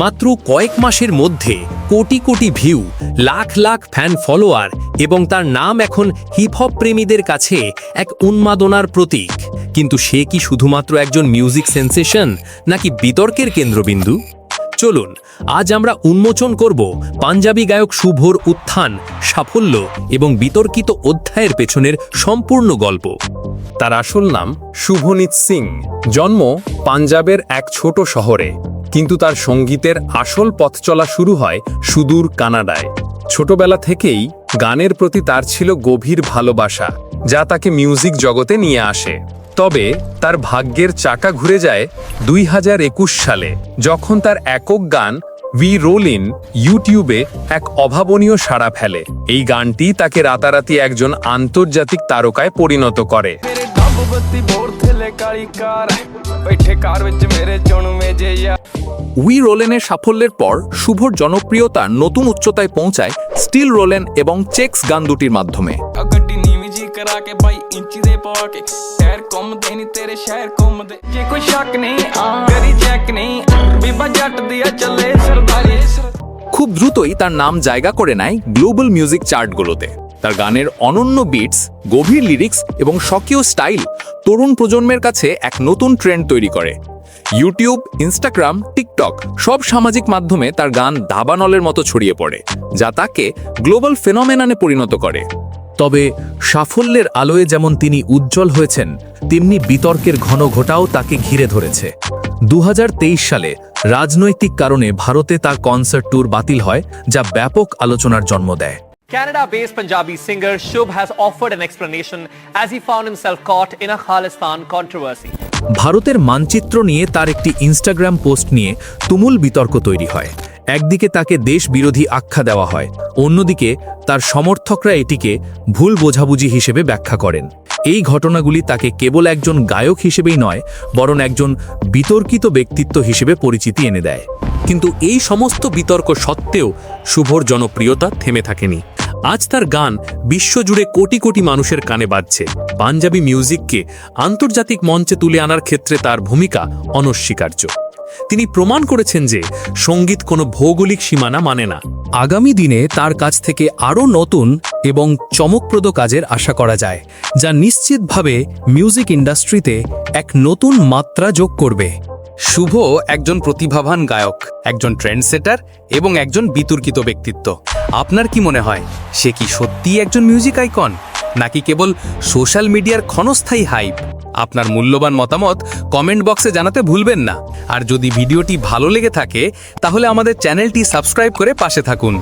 মাত্র কয়েক মাসের মধ্যে crore crore view, lakh lakh fan follower এবং তার নাম এখন হিপহপ প্রেমীদের কাছে এক উন্মাদনার প্রতীক। কিন্তু সে কি শুধুমাত্র একজন মিউজিক সেন্সেশন নাকি বিতর্কের কেন্দ্রবিন্দু? চলুন, আজ আমরা উন্মোচন করব পাঞ্জাবি গায়ক শুভর উত্থান, সাফল্য এবং বিতর্কিত অধ্যায়ের পেছনের সম্পূর্ণ গল্প। তার আসল নাম শুভনীত সিং। জন্ম পাঞ্জাবের এক ছোট শহরে। কিন্তু তার সঙ্গীতের আসল পথ চলা শুরু হয় সুদূর কানাডায়। ছোটবেলা থেকেই গানের প্রতি তার ছিল গভীর ভালোবাসা, যা তাকে মিউজিক জগতে নিয়ে আসে। তবে তার ভাগ্যের চাকা ঘুরে যায় দুই হাজার একুশ সালে, যখন তার একক গান ভি রোলিন ইউটিউবে এক অভাবনীয় সাড়া ফেলে। এই গানটি তাকে রাতারাতি একজন আন্তর্জাতিক তারকায় পরিণত করে। ਥੱਲੇ ਕਾਲੀ ਕਾਰ ਬੈਠੇ ਕਾਰ ਵਿੱਚ ਮੇਰੇ ਚੁਣਵੇਂ ਜੇ ਯਾਰ উই রোলেনের সাফল্যের পর শুভর জনপ্রিয়তা নতুন উচ্চতায় পৌঁছায় স্টিল রোলেন এবং চেক্স গান দুটির মাধ্যমে ਆ ਗੱਡੀ ਨੀਵੀਂ ਜੀ ਕਰਾ ਕੇ ਬਾਈ ਇੰਚੀ ਦੇ ਪਵਾ ਕੇ ਟਾਇਰ ਘੁੰਮਦੇ ਨਹੀਂ ਤੇਰੇ ਸ਼ਹਿਰ ਘੁੰਮਦੇ ਜੇ ਕੋਈ ਸ਼ੱਕ ਨਹੀਂ ਆ ਕਰੀ ਚੈੱਕ ਨਹੀਂ ਬੀਬਾ ਜੱਟ ਦੀ ਆ ਚੱਲੇ ਸਰਦਾਰੀ খুব দ্রুতই তার নাম জায়গা করে নেয় গ্লোবাল মিউজিক চার্টগুলোতে তার গানের অনন্য বিটস গভীর লিরিক্স এবং স্বকীয় স্টাইল তরুণ প্রজন্মের কাছে এক নতুন ট্রেন্ড তৈরি করে। ইউটিউব ইনস্টাগ্রাম টিকটক সব সামাজিক মাধ্যমে তার গান দাবানলের মতো ছড়িয়ে পড়ে, যা তাকে গ্লোবাল ফেনোমেনানে পরিণত করে। তবে সাফল্যের আলোয় যেমন তিনি উজ্জ্বল হয়েছেন, তেমনি বিতর্কের ঘন ঘটাও তাকে ঘিরে ধরেছে। দু হাজার তেইশ সালে রাজনৈতিক কারণে ভারতে তার কনসার্ট ট্যুর বাতিল হয়, যা ব্যাপক আলোচনার জন্ম দেয়। Canada-based Punjabi singer Shubh has offered an explanation as he found himself caught in a Khalistan controversy. ভারতের মানচিত্র নিয়ে তার একটি ইনস্টাগ্রাম পোস্ট নিয়ে তুমুল বিতর্ক তৈরি হয়। একদিকে তাকে দেশ বিরোধী আখ্যা দেওয়া হয়, অন্যদিকে তার সমর্থকরা এটিকে ভুল বোঝাবুঝি হিসেবে ব্যাখ্যা করেন। এই ঘটনাগুলি তাকে কেবল একজন গায়ক হিসেবেই নয়, বরং একজন বিতর্কিত ব্যক্তিত্ব হিসেবে পরিচিতি এনে দেয়। কিন্তু এই সমস্ত বিতর্ক সত্ত্বেও শুভর জনপ্রিয়তা থেমে থাকেনি। আজ তার গান বিশ্বজুড়ে কোটি কোটি মানুষের কানে বাজছে। পাঞ্জাবি মিউজিককে আন্তর্জাতিক মঞ্চে তুলে আনার ক্ষেত্রে তার ভূমিকা অনস্বীকার্য। তিনি প্রমাণ করেছেন যে সংগীত কোনো ভৌগোলিক সীমানা মানে না। আগামী দিনে তার কাছ থেকে আরও নতুন এবং চমকপ্রদ কাজের আশা করা যায়, যা নিশ্চিতভাবে মিউজিক ইন্ডাস্ট্রিতে এক নতুন মাত্রা যোগ করবে। শুভ একজন প্রতিভাবান গায়ক, একজন ট্রেন্ডসেটার এবং একজন বিতর্কিত ব্যক্তিত্ব। আপনার কি মনে হয়, সে কি সত্যিই একজন মিউজিক আইকন নাকি কেবল সোশ্যাল মিডিয়ার ক্ষণস্থায়ী হাইপ আপনার মূল্যবান মতামত কমেন্ট বক্সে জানাতে ভুলবেন না। আর যদি ভিডিওটি ভালো লেগে থাকে, তাহলে আমাদের চ্যানেলটি সাবস্ক্রাইব করে পাশে থাকুন।